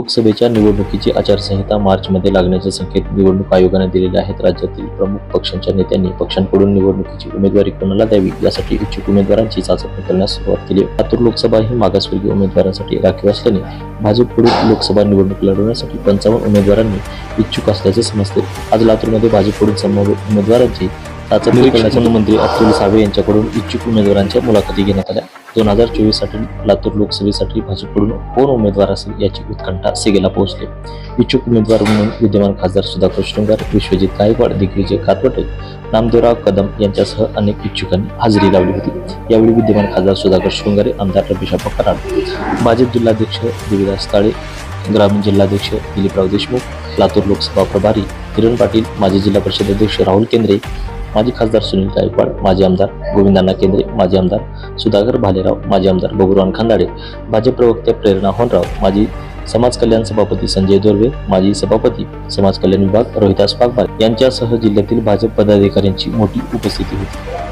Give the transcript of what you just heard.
लोकसभेच्या निवडणुकीची आचारसंहिता मार्चमध्ये लागण्याचे संकेत निवडणूक आयोगाने दिलेले आहेत. राज्यातील प्रमुख पक्षांच्या नेत्यांनी पक्षांकडून निवडणुकीची उमेदवारी कोणाला द्यावी यासाठी इच्छुक उमेदवारांची चाचपणी करण्यास सुरुवात केली. लातूर लोकसभा ही मागासवर्गीय उमेदवारांसाठी राखीव असल्याने भाजपकडून लोकसभा निवडणूक लढवण्यासाठी पंचावन्न उमेदवारांनी इच्छुक असल्याचे समजते. आज लातूरमध्ये भाजपकडून संभाव्य उमेदवारांची चाचपणी करण्यासाठी मंत्री अब्दुल सावे यांच्याकडून इच्छुक उमेदवारांच्या मुलाखती घेण्यात आल्या. दोन हजार चोवीससाठी लातूर लोकसभेसाठी भाजपकडून कोण उमेदवार असेल याची उत्कंठा सिगेला पोहोचली. इच्छुक उमेदवार म्हणून विद्यमान खासदार सुधाकर शृंगार विश्वजित गायकवाड दिग्विजय कातवटे नामदेवराव कदम यांच्यासह अनेक इच्छुकांनी हजेरी लावली होती. यावेळी विद्यमान खासदार सुधाकर शृंगारे आमदार रमेशप्पा कराड भाजप जिल्हाध्यक्ष देवीदास काळे ग्रामीण जिल्हाध्यक्ष दिलीपराव देशमुख लातूर लोकसभा प्रभारी किरण पाटील माजी जिल्हा परिषद अध्यक्ष राहुल केंद्रे माजी खासदार सुनील गायकवाड माजी आमदार गोविंदांना केंद्रे माजी आमदार सुधाकर भालेराव माजी आमदार बबुरान खांदाडे भाजप प्रवक्त्या प्रेरणा होनराव माजी समाज कल्याण सभापती संजय दोर्वे माजी सभापती समाज कल्याण विभाग रोहितास पागवाल यांच्यासह जिल्ह्यातील भाजप पदाधिकाऱ्यांची मोठी उपस्थिती होती.